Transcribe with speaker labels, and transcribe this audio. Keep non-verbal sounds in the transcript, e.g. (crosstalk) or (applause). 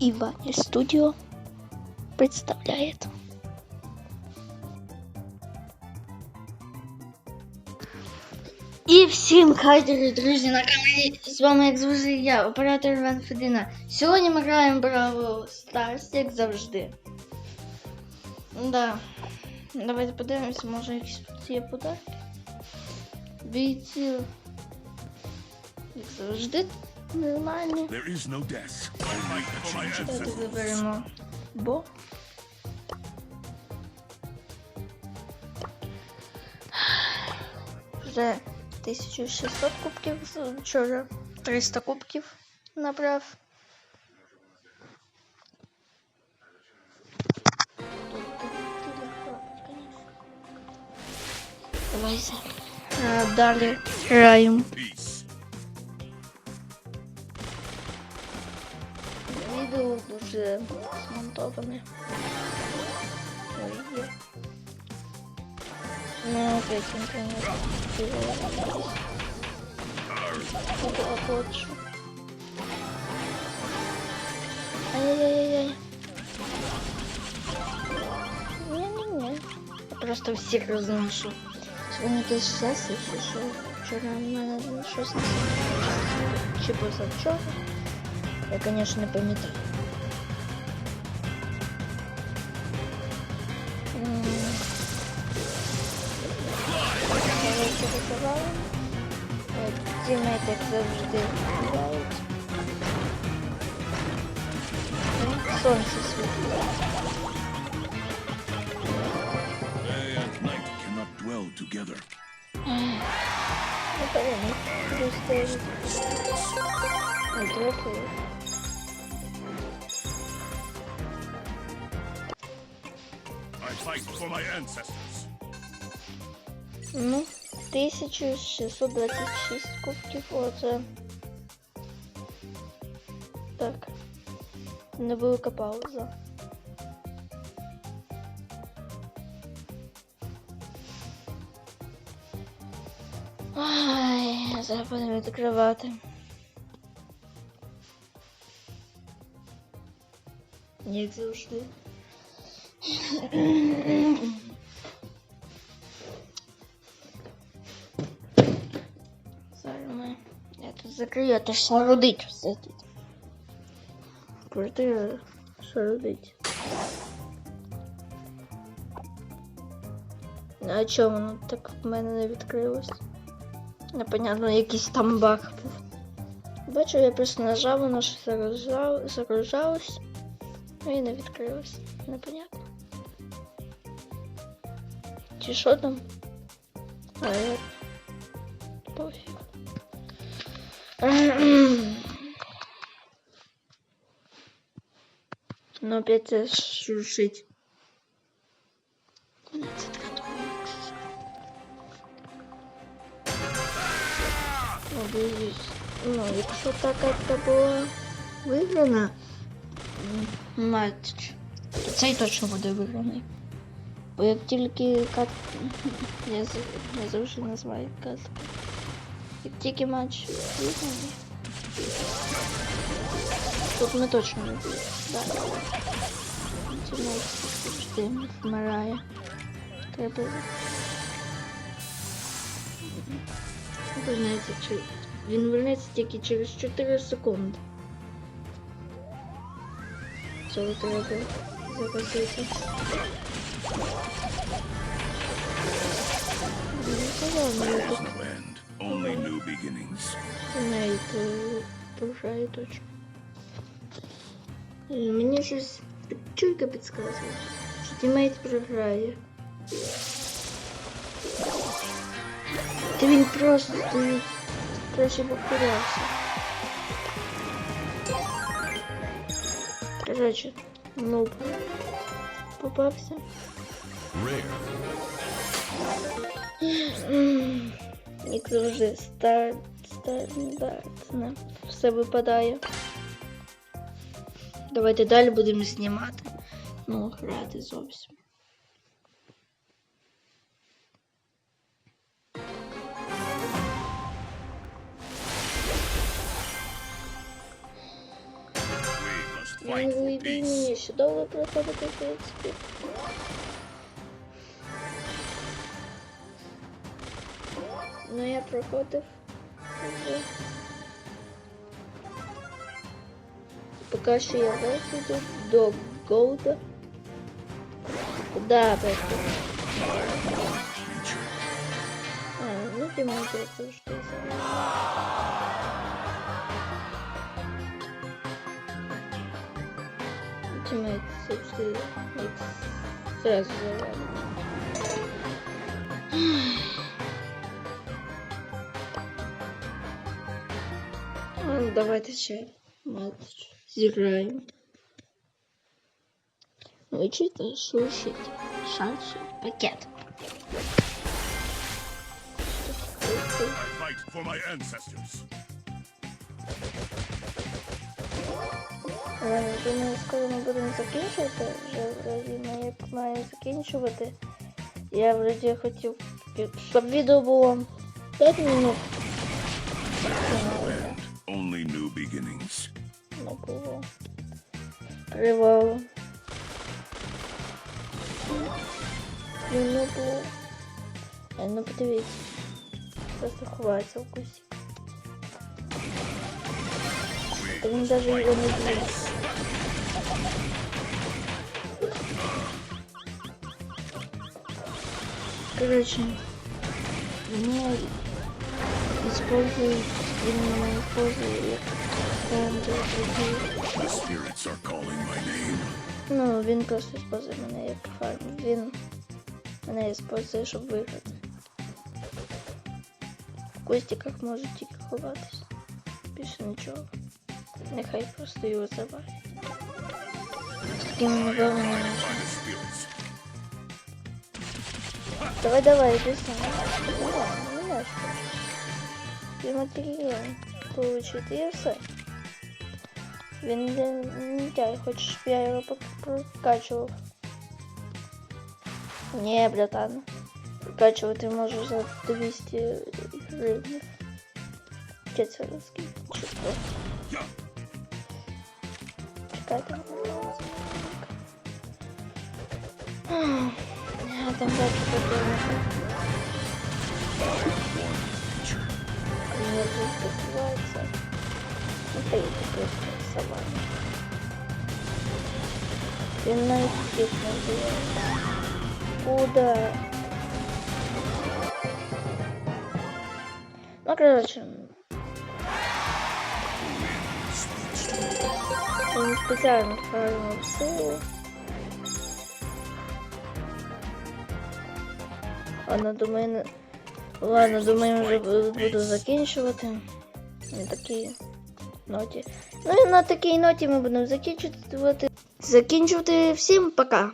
Speaker 1: и Ваня Студио представляет. І всім хай, друзі, на камері з вами, як завжди, я, оператор Іван Федина. Сьогодні ми граємо Браво Stars, як завжди. Да. Давайте подивимося, може якісь тут є подарки. Бійці. Як завжди, нормальні.
Speaker 2: There is no death. Only a change of
Speaker 1: Давайте
Speaker 2: form.
Speaker 1: виберемо Бо. Вже 1600 кубків з- вчора 300 кубків набрав. Давайте. А, Далі граємо.
Speaker 2: Peace.
Speaker 1: Відео дуже змонтоване. Ой, є. Ну, опять интернет. Буду оплачу. Ай-яй-яй-яй. Не-не-не. Я просто всіх розношу. Сьогодні якийсь час, якщо що. Вчора в мене щось не Чи позавчора. Я, конечно, не tak zawsze. Słońce.
Speaker 2: Day and night cannot dwell together. I fight for my ancestors.
Speaker 1: No. 1626 кубків, оце. Так. Невелика пауза. Ай, зараз будемо відкривати. Як завжди. Я закрию, а то шарудить все тут. Квартира шарудить. А чому воно так в мене не відкрилось? Непонятно, якийсь там баг був. Бачу, я просто нажав, воно ж загружав- загружалось. Ну і не відкрилось. Непонятно. Чи що там? А, я... Пофіг. Ну, опять це шуршить. Вона це така думає. Надіюсь. Ну, якщо та катка була виграна м, матч, то цей точно буде виграний. Бо як (laughs) тільки кат... Я, з- я завжди називаю катку. Як тільки матч виграний. Тут ми точно не будемо. Да. Ці матч завжди вмирає. Треба. Вернеться чи. Він вернеться тільки через 4 секунди. Цього треба загасити. Ну,
Speaker 2: Only new beginnings.
Speaker 1: Навіть порушає точно. І Мені щось чуйка підказує, що тімейт програє. Та він просто стоїть. Краще повторявся. Короче, ну попався.
Speaker 2: Rare.
Speaker 1: М, Як завжди, стар, стандартно все випадає. Давайте далі будемо знімати. Ну, грати зовсім.
Speaker 2: fight for
Speaker 1: Милий бій
Speaker 2: peace.
Speaker 1: мені ще довго проходити, в принципі. Ну я проходив. вже. Поки що я виходу до Голда. Да.
Speaker 2: Creature.
Speaker 1: А, ну ты можешь это что. Ultimate собственно, их сразу. давайте ще матч зіграємо. Вичити, слушать, шанси, пакет.
Speaker 2: I fight for my ancestors.
Speaker 1: Ладно, думаю, скоро ми будемо закінчувати. Вже вроді ми як має закінчувати. Я вроді хотів, щоб відео було 5 минут.
Speaker 2: And only new beginnings.
Speaker 1: Не було. Тривало. Не було. Е, Ну подивіться. Просто ховається в кусі. Та він навіть його не б'є. Короче, мне используют именно используют как Ну, він просто использує мене як фарм. Він мене использує, щоб виграти. В кустиках може тільки ховатися. Більше нічого. Нехай просто його забавить. З такими набавами.
Speaker 2: By the spirits.
Speaker 1: Давай, давай, иди сам. Давай, не знаешь, что. І матеріал получить, і все. Він не, не тяй, хочеш, щоб я його пок- прокачував. Ні, братан. Прокачувати можеш за 200 гривень. Четверо скільки. Чи що?
Speaker 2: Я.
Speaker 1: Чекайте. Я там бачу потрібно.
Speaker 2: One creature.
Speaker 1: Мне тут называется. Это это просто себе. Він навіть втік не Ну, короче не специально відправив силу. Ладно, думаю, ладно, думаю, уже буду закінчувати. Не такі ноті. Ну і на такій ноті ми будемо закінчувати. Закінчувати всім пока.